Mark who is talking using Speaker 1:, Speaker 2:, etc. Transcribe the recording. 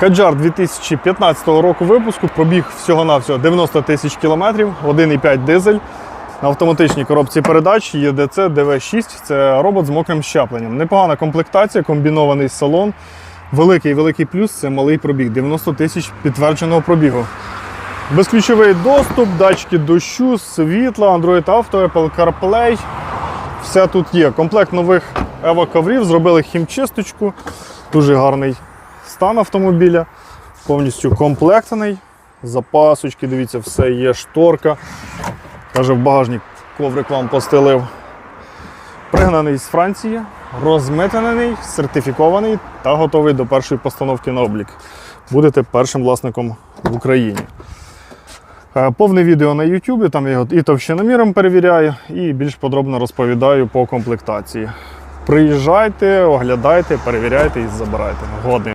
Speaker 1: Каджар 2015 року випуску, пробіг всього-навсього 90 тисяч кілометрів, 1,5 дизель. На автоматичній коробці передач ЄДЦ ДВ6 це робот з мокрим щепленням. Непогана комплектація, комбінований салон. Великий великий плюс це малий пробіг, 90 тисяч підтвердженого пробігу. Безключовий доступ, датчики дощу, світла, Android Auto, Apple CarPlay. Все тут є. Комплект нових Evo коврів, зробили хімчисточку. Дуже гарний стан автомобіля. Повністю комплектний. Запасочки, дивіться, все є, шторка. Каже, в багажник коврик вам постелив. Пригнаний з Франції, розмитнений, сертифікований та готовий до першої постановки на облік. Будете першим власником в Україні. Е, Повне відео на YouTube, там я його і товщиноміром перевіряю, і більш подробно розповідаю по комплектації. Приїжджайте, оглядайте, перевіряйте і забирайте. Годний.